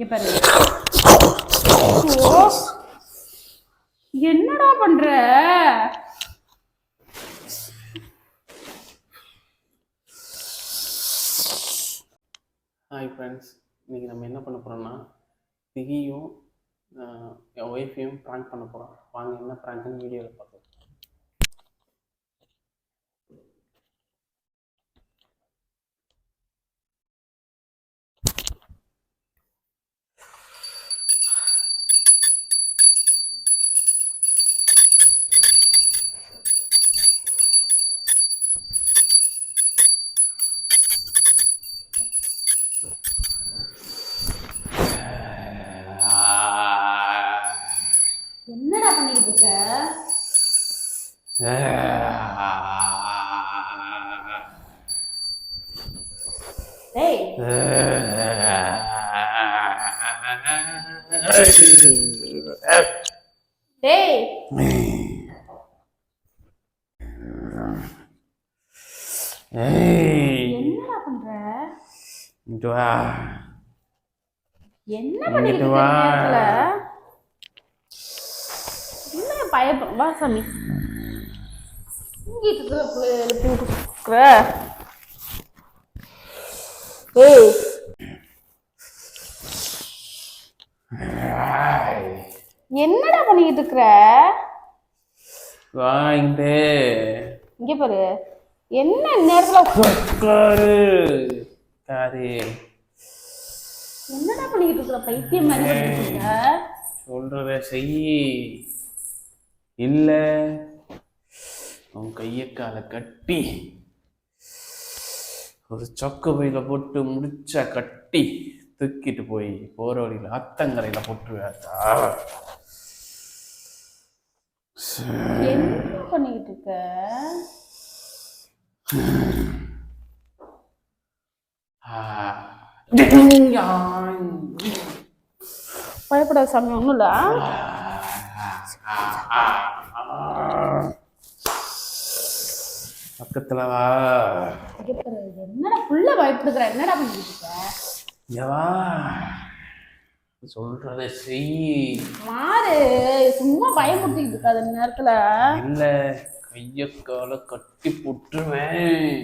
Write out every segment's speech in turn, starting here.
இங்க என்னடா பண்ற? ஹாய் ஃப்ரெண்ட்ஸ் இன்றைக்கி நம்ம என்ன பண்ண போகிறோம்னா திகியும் என் ஒய்ஃபையும் ப்ராங்க் பண்ண போகிறோம் வாங்க என்ன ப்ராங்க்னு வீடியோவில் பார்க்கலாம் என்னடா பண்ணிட்டு இருக்க டேய் டேய் ஏய் என்னடா பண்ற? இங்கிட்டு வா என்ன பண்ணிட்டு வா. என்ன பயப்பட வா சாமி. தூங்கிட்டு இருக்கிற பிள்ளைய எழுப்பி விட்டுருக்குற ஏய். என்னடா பண்ணிக்கிட்டு இருக்கிற? வா இங்கிட்டு இங்க பாரு. என்ன நேரத்துல உட்காரு. என்னடா பண்ணிக்கிட்டு இருக்கிற? பைத்தியம் மாதிரி சொல்றத செய். இல்ல. உன் கைய காலை கட்டி ஒரு சொக்க பையில போட்டு முடிச்சா கட்டி தூக்கிட்டு போய் போற வழியில ஆத்தங்கரையில போட்டுருவாத்தா பண்ணிக்கிட்டு இருக்க? பயப்படாத சாமி ஒன்றும் இல்லை? பக்கத்துல வா. என்னடா புள்ள பயப்படுகிற என்னடா இங்க வா. சொல்றத செய். மாறு சும்மா பயமுறுத்திக்கிட்டு இருக்காது நேரத்துல. இல்ல கைய கால கட்டி போட்டுருவேன்.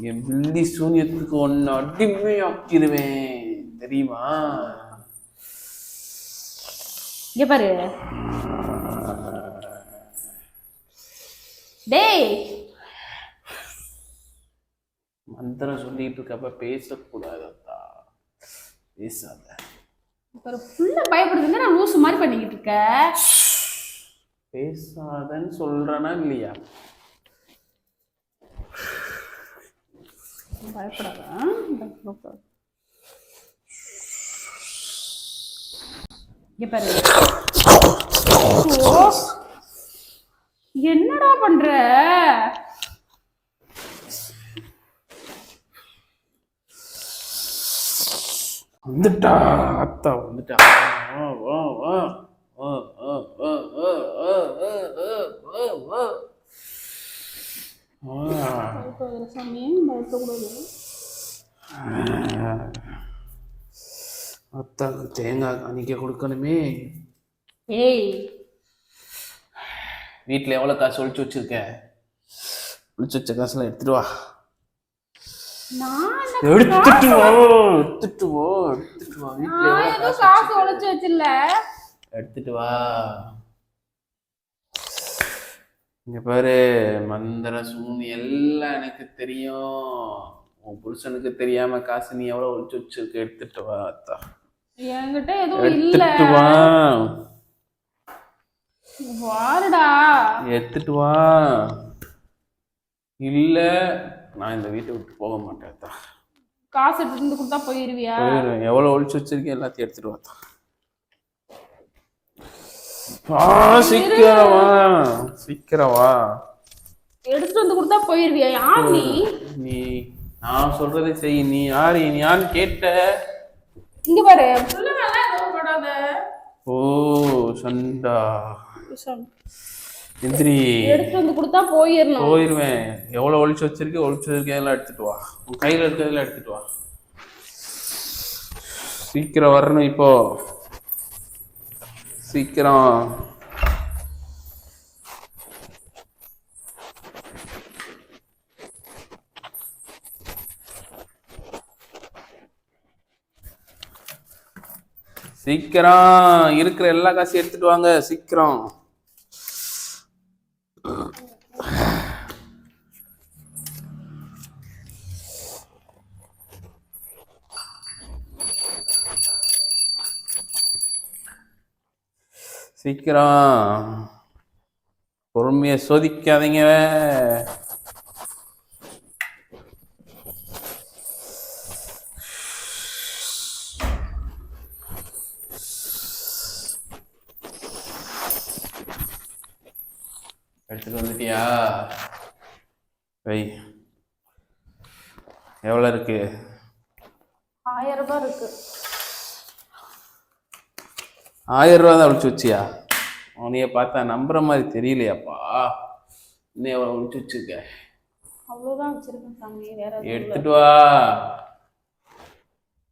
என் பில்லி சூனியத்துக்கு ஒன்னு அடிமையாக்கிடுவேன். தெரியுமா? இங்க பாரு. டேய் மந்திரம் சொல்லிட்டு இருக்கப்ப பேசக்கூடாது அத்தா பேசாத. ஒரு புள்ள பயப்படுது என்னடா லூசு மாதிரி பண்ணிக்கிட்டு இருக்க. பேசாதன்னு சொல்றனா இல்லையா? பயப்படாத. இங்க பாரு. என்னடா பண்ற? பயப்படாத சாமி பயப்படக்கூடாது அத்தாவுக்கு தேங்காய் காணிக்க கொடுக்கணுமே. ஏய். வீட்டில் எவ்வளோ காசு ஒழிச்சு வச்சிருக்க? ஒழிச்சு வச்ச காசுலாம் எடுத்துட்டு வா. எடுத்துட்டு வா எடுத்துட்டு வா எடுத்துட்டு வா. வீட்டில் நான் எவ்வளோ ஏதோ காசு காசு ஒளிச்சு வச்சில்ல எடுத்துட்டு வா. இங்க பாரு மந்திர சூனி எல்லாம் எனக்கு தெரியும். உன் புருஷனுக்கு தெரியாம காசு நீ எவ்வளவு ஒழிச்சு வச்சிருக்க? எடுத்துட்டு வா அத்தா. என்கிட்ட எதுவும் இல்ல. எடுத்துட்டு வா. வாருடா எடுத்துட்டு வா. இல்ல நான் இந்த வீட்டை விட்டு போக மாட்டேன் அத்தா. காசு எடுத்துட்டு வந்து கொடுத்தா போயிருவியா? போயிடுவேன். எவ்வளவு ஒழிச்சு வச்சிருக்கேன் எல்லாத்தையும் எடுத்துட்டு வா அத்தா. வா சீக்கிரம். வா சீக்கிரம். வா எடுத்துட்டு வந்து கொடுத்தா போயிருவியா? யார் நீ? நீ நான் சொல்றதை செய். நீ யாரு? நீ யாருன்னு கேட்ட. இங்க பாரு. படாத. ஓ சண்டா. எந்திரி. எடுத்துட்டு வந்து கொடுத்தா போயிடணும் போயிருவேன் எவ்வளவு ஒழிச்சு வச்சிருக்க ஒழிச்சு வச்சிருக்கேன் எல்லாம் எடுத்துட்டு வா. உன் கையில இருக்கிறதெல்லாம் எடுத்துட்டு வா. சீக்கிரம் வரணும் இப்போ. சீக்கிரம். சீக்கிரம். இருக்கிற எல்லா காசையும் எடுத்துட்டு வாங்க. சீக்கிரம். சீக்கிரம் பொறுமையை சோதிக்காதீங்க. எடுத்துட்டு வந்துட்டியா? வை எவ்வளோ இருக்கு? ஆயிரம் ரூபாய் இருக்கு. ஆயிரம் ரூபா தான் ஒழிச்சு வச்சியா? உன்னைய பார்த்தா நம்புற மாதிரி தெரியலையாப்பா. இன்னும் எவ்வளோ ஒழிச்சு வச்சிருக்க? வச்சிருக்கேன் சாமி வேற. எடுத்துட்டு வா.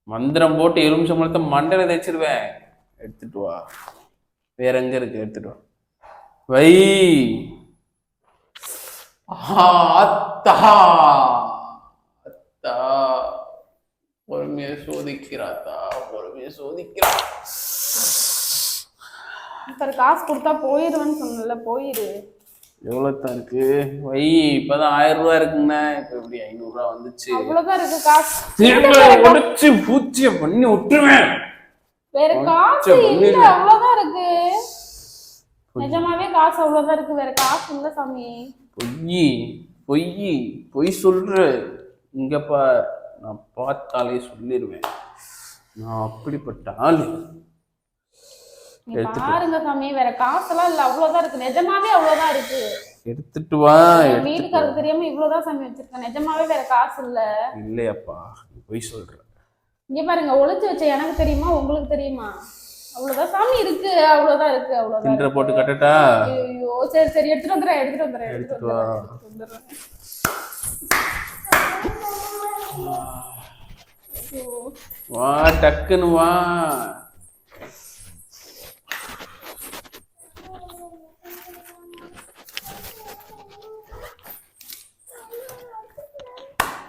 மந்திரம் போட்டு எலுமிச்சம்பழத்தை மண்டையில தேய்ச்சிருவேன். எடுத்துட்டு வா. வேற எங்க இருக்கு? எடுத்துட்டு வா. வை. அத்தா. அத்தா. பொறுமையை சோதிக்கிறாத்தா பொறுமையை சோதிக்கிறா. சரி காசு கொடுத்தா போயிருவேன்னு சொன்னல போயிரு. எவ்வளோ தான் இருக்கு? வை இப்பதான் ஆயிரம் ரூபா இருக்குங்கண்ணா. இப்போ எப்படி ஐநூறுரூவா வந்துச்சு? அவ்வளவுதான் இருக்கு காசு. திரும்ப உடைச்சு பூச்சிய பண்ணி விட்டுருவேன் வேற காசு இல்ல இருக்கு. நிஜமாவே காசு அவ்வளவுதான் இருக்கு வேற காசு இல்ல சாமி. பொய் பொய் பொய் சொல்ற. இங்க பார் நான் பார்த்தாலே சொல்லிடுவேன் நான் அப்படிப்பட்ட ஆளு. பாருங்க சாமி வேற காசெல்லாம் இல்ல அவ்வளவுதான் இருக்கு. நிஜமாவே அவ்வளவுதான் இருக்கு. எடுத்துட்டு வா வீட்டுக்காரருக்கு தெரியாம இவ்வளவுதான் சாமி வச்சிருக்கேன். நிஜமாவே வேற காசு இல்ல. இல்லையாப்பா பொய் சொல்ற. இங்க பாருங்க ஒளிச்சு வச்ச எனக்கு தெரியுமா உங்களுக்கு தெரியுமா? அவ்வளவுதான் சாமி இருக்கு அவ்வளவுதான் இருக்கு அவ்வளவுதான் தின்ற. போட்டு கட்டட்டா? ஐயோ சரி சரி எடுத்துட்டு வந்துடுறேன் எடுத்துட்டு வந்துடுறேன் எடுத்துட்டு எடுத்துட்டு வா. வந்துடுறேன் எடுத்துட்டு வந்துடுறேன். ஐயோ. வா டக்குன்னு வா.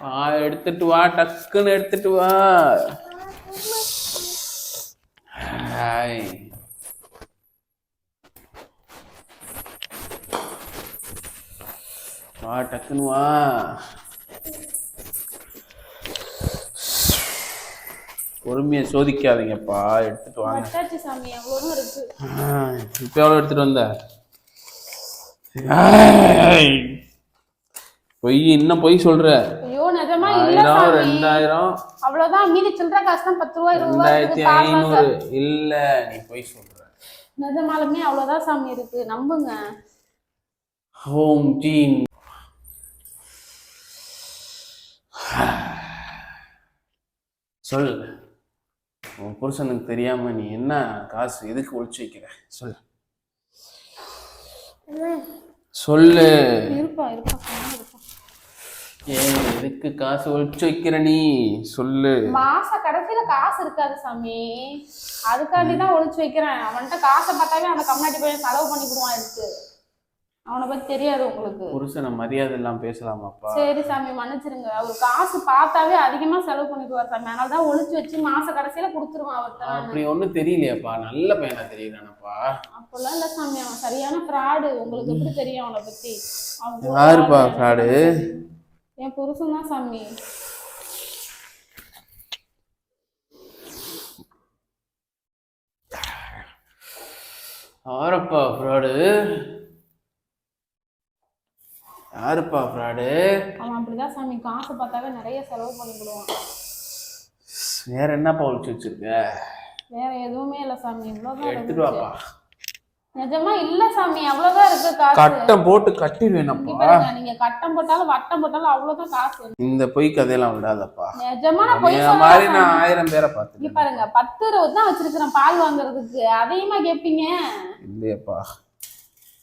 வா எடுத்துட்டு வா டக்குன்னு எடுத்துட்டு வா. வா டக்குன்னு வா. பொறுமையை சோதிக்காதீங்கப்பா எடுத்துட்டு வாங்க. இப்போ எவ்வளோ எடுத்துட்டு வந்த. பொய் இன்னும் பொய் சொல்ற. ஆயிரம் ரெண்டாயிரம். அவ்வளவுதான். மீதி சில்லற காசு தான் பத்து ரூபா இருபது ரூபா ரெண்டாயிரத்தி ஐநூறு. இல்ல நீ பொய் சொல்ற. நிஜமாலுமே அவ்வளவுதான் சாமி இருக்கு. நம்புங்க. ஹோம் டீம் சொல் உன் புருஷனுக்கு தெரியாம நீ என்ன காசு எதுக்கு ஒழிச்சு வைக்கிற? சொல் சொல்லு. இருப்பா இருப்பா. ஏன் எதுக்கு காசு ஒழிச்சு வைக்கிற நீ? சொல்லு. மாச கடைசியில காசு இருக்காது சாமி. அதுக்காண்டி தான் ஒளிச்சு வைக்கிறேன். அவன்கிட்ட காசை பார்த்தாவே அந்த கம்னாட்டி போய் செலவு பண்ணி கொடுவான் எடுத்து அவனை பத்தி தெரியாது உங்களுக்கு. புருஷனை மரியாதை எல்லாம் பேசலாமாப்பா? சரி சாமி மன்னிச்சிருங்க. அவர் காசு பார்த்தாவே அதிகமா செலவு பண்ணிக்குவார் சாமி. அதனால தான் ஒளிச்சு வச்சு மாச கடைசியில கொடுத்துருவான் அவர்கிட்ட. அப்படி ஒண்ணும் தெரியலையாப்பா. நல்ல பையனா தெரியறானப்பா. அப்பெல்லாம் இல்ல சாமி. அவன் சரியான ஃப்ராடு உங்களுக்கு எப்படி தெரியும் அவனை பத்தி? யாருப்பா ஃப்ராடு என் புருஷன் தான் சாமி. யாரப்பா ஃப்ராடு? யாருப்பா ஃப்ராடு? அவன் அப்படிதான் சாமி. காசு பார்த்தாவே நிறைய செலவு பண்ணிக்கிடுவான். வேற என்னப்பா ஒழிச்சு வச்சிருக்க? வேற எதுவுமே இல்ல சாமி. இவ்வளவுதான் எடுத்துட்டு. வாப்பா. நிஜமா இல்ல சாமி அவ்வளவுதான் இருக்கு காசு. கட்டம் போட்டு இங்க கட்டிடுவேனப்பா நீங்க கட்டம் போட்டாலும் வட்டம் போட்டாலும் அவ்வளவுதான் காசு. இந்த பொய் கதையெல்லாம் விடாதப்பா. நிஜமா நான் பொய் மாதிரி. நான் ஆயிரம் பேரை இங்க பார்த்துட்டேன் பாருங்க பத்து இருபது தான் வச்சிருக்கிறேன் பால் வாங்குறதுக்கு. அதையுமா கேட்பீங்க இல்லையப்பா.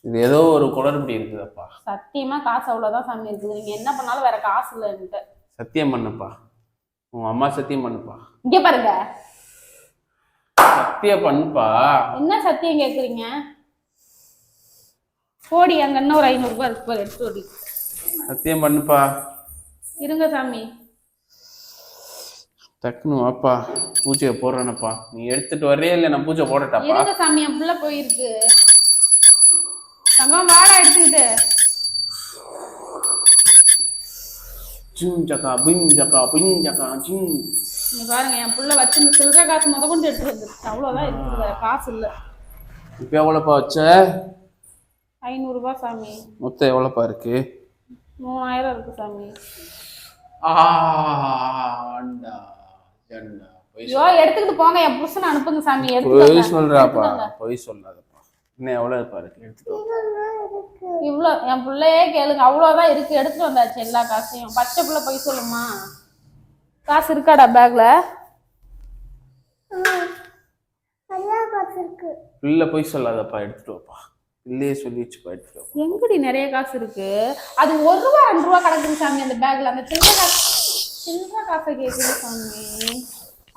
இது ஏதோ ஒரு குளறுபடி இருக்குதப்பா. சத்தியமா காசு அவ்வளவுதான் சாமி இருக்குது. நீங்க என்ன பண்ணாலும் வேற காசு இல்ல என்கிட்ட. சத்தியம் பண்ணுப்பா. உன் அம்மா சத்தியம் பண்ணுப்பா. இங்க பாருங்க. சத்திய பண்ணுப்பா. என்ன சத்தியம் கேக்குறீங்க? போடி அங்க இன்னும் ஒரு ஐநூறு ரூபாய் இருக்கு பாரு, எடுத்து ஓடி. சத்தியம் பண்ணுப்பா. இருங்க சாமி. டக்குனு வாப்பா. பூஜையை போடுறேனப்பா. நீ எடுத்துட்டு வர்றியா இல்லை நான் பூஜை போடட்டாப்பா. இருங்க சாமி என் புள்ள போயிருக்கு. தங்கம் வாடா எடுத்துக்கிட்டு. ஜிம் ஜக்கா பிங் ஜக்கா பிங் ஜக்கா ஜிம். நீ பாருங்க என் புள்ள வச்சிருந்த சில்லறை காசு முத கொண்டு எடுத்து வந்துருச்சு. அவ்வளவுதான் இருக்குது காசு இல்ல. இப்போ எவ்வளோப்பா வச்ச? ஐநூறு ரூபாய் சாமி. மொத்தம் எவ்வளோப்பா இருக்கு? மூணாயிரம் இருக்கு சாமி. ஆண்டா ஜண்டா ஐயோ எடுத்துக்கிட்டு போங்க என் புருஷனை அனுப்புங்க சாமி எடுத்துட்டு பொய். சொல்றாப்பா. பொய் சொல்லாதப்பா. இன்னும் எவ்வளோ இருப்பா இருக்கு? எடுத்துட்டு. இவ்வளோ என் பிள்ளையே கேளுங்க அவ்வளோதான் இருக்கு. எடுத்துட்டு வந்தாச்சு எல்லா காசையும். பச்சை பிள்ளை போய் சொல்லுமா? காசு இருக்காடா பேக்ல? பிள்ளை பொய் சொல்லாதப்பா எடுத்துட்டு வாப்பா. பிள்ளையே சொல்லி வச்சுப்பா எடுத்துட்டு வாப்பா எங்கடி நிறைய காசு இருக்கு? அது ஒரு ரூபா ரெண்டு ரூபா கிடக்குது சாமி அந்த பேக்ல அந்த சில்லறை காசு சில்லறை காசை கேக்குது சாமி.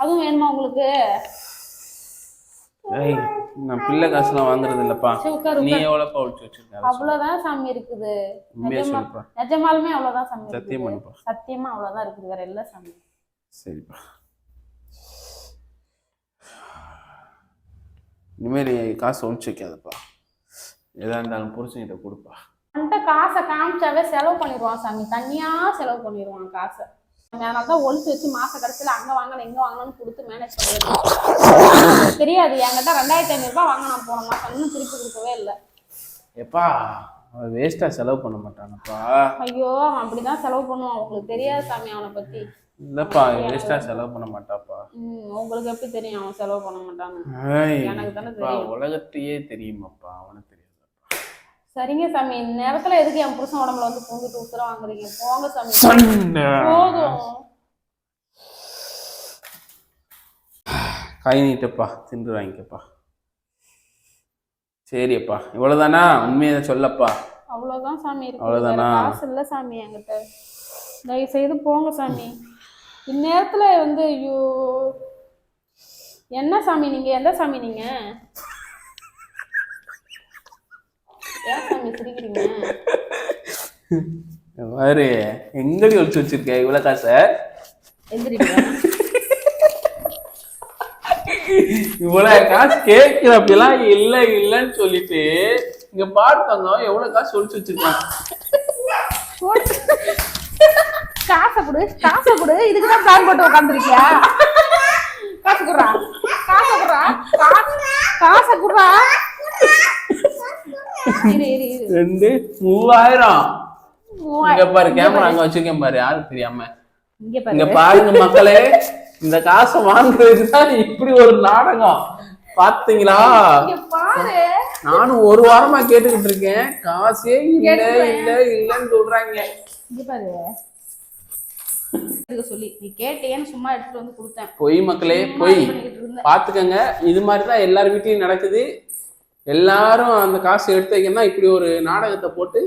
அதுவும் வேணுமா உங்களுக்கு? நான் பிள்ளை காசுலாம் வாங்குறது இல்லப்பா. நீ உட்காரு. எவ்வளோப்பா ஒழிச்சு வச்சிருக்க. அவ்வளவுதான் சாமி இருக்குது. நிஜமாலுமே அவ்வளவுதான் சாமி சத்தியம் சத்தியமா அவ்வளவுதான் இருக்குது. வேற இல்ல சாமி. சரிப்பா. இனிமேல் காசு ஒழிச்சு வைக்காதப்பா. எதா இருந்தாலும் புருஷன்கிட்ட கொடுப்பா. அவன்கிட்ட காசை காமிச்சாவே செலவு பண்ணிடுவான் சாமி. தனியா செலவு பண்ணிடுவான் காசை. அதனால தான் ஒழிச்சு வச்சு மாச கடைசியில அங்க வாங்கணும் இங்க வாங்கணும்னு கொடுத்து மேனேஜ் பண்ணிடுவான் தெரியாது. என்கிட்ட ரெண்டாயிரத்தி ஐநூறு ரூபாய் வாங்கினான் போன மாசம் இன்னும் திருப்பி கொடுக்கவே இல்லை. எப்பா அவன் வேஸ்ட்டாக செலவு பண்ண மாட்டானப்பா. ஐயோ அவன் அப்படிதான் செலவு பண்ணுவான். உங்களுக்கு தெரியாது சாமி அவனை பத்தி. இல்லைப்பா வேஸ்ட்டாக செலவு பண்ண மாட்டாப்பா. உங்களுக்கு எப்படி தெரியும் அவன் செலவு பண்ண மாட்டான்னு? எனக்கு தானே தெரியும். உலகத்தையே தெரியுமாப்பா அவனுக்கு? சரிங்க சாமி நேரத்துல எதுக்கு என் புருஷன் உடம்புல வந்து பூந்துட்டு உசுர வாங்குறீங்க? போங்க சாமி. போதும். கை நீட்டப்பா தின்று வாங்கிக்கப்பா. சரிப்பா இவ்வளோதானா உண்மையை சொல்லப்பா. அவ்வளவுதான் சாமி இருக்கு. அவ்வளவுதானா? காசு இல்ல சாமி என்கிட்ட. தயவு செய்து போங்க சாமி. இந்நேரத்துல வந்து ஐயோ என்ன சாமி நீங்க? எந்த சாமி நீங்க? பாரு எங்கடி ஒழிச்சு வச்சிருக்க? இவ்வளோ காசை? எந்திரிங்க. இவ்வளோ காசு கேட்கிறப்பெல்லாம் இல்லை இல்லைன்னு சொல்லிட்டு இங்க பார்த்தவங்க எவ்வளோ காசு ஒழிச்சு வச்சிருக்காங்க காசை கொடு காசை கொடு. இதுக்கு தான் பிளான் போட்டு உட்காந்துருக்கியா காசு குடுறா. காசை குடுறா. காசு குடுறா. ரெண்டு மூவாயிரம். இங்க பாரு கேமரா அங்க வச்சிருக்கேன் பாரு யாருக்கு தெரியாம. இங்க இங்க பாரு பாருங்க மக்களே இந்த காசை வாங்குறதுக்கு தான் இப்படி ஒரு நாடகம். பாத்தீங்களா? நானும் ஒரு வாரமா கேட்டுக்கிட்டு இருக்கேன். காசே இல்ல இல்ல இல்லன்னு சொல்றாங்க. இங்க பாரு. இதுக்கு சொல்லி. நீ கேட்டேன்னு சும்மா எடுத்துட்டு வந்து கொடுத்தேன். பொய் மக்களே பொய். பாத்துக்கங்க இது மாதிரி தான் எல்லார் வீட்லயும் நடக்குது. எல்லாரும் அந்த காசு எடுத்து வைக்கணும்னா இப்படி ஒரு நாடகத்தை போட்டு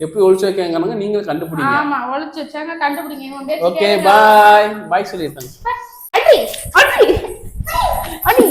எப்படி ஒழிச்சு வைக்காங்க நீங்களும் கண்டுபிடிங்க. ஆமா ஒளிச்சு வச்சாங்க கண்டுபிடிங்க. ஓகே. பாய் பாய் சொல்லியிருக்காங்க. அடி அடி அடி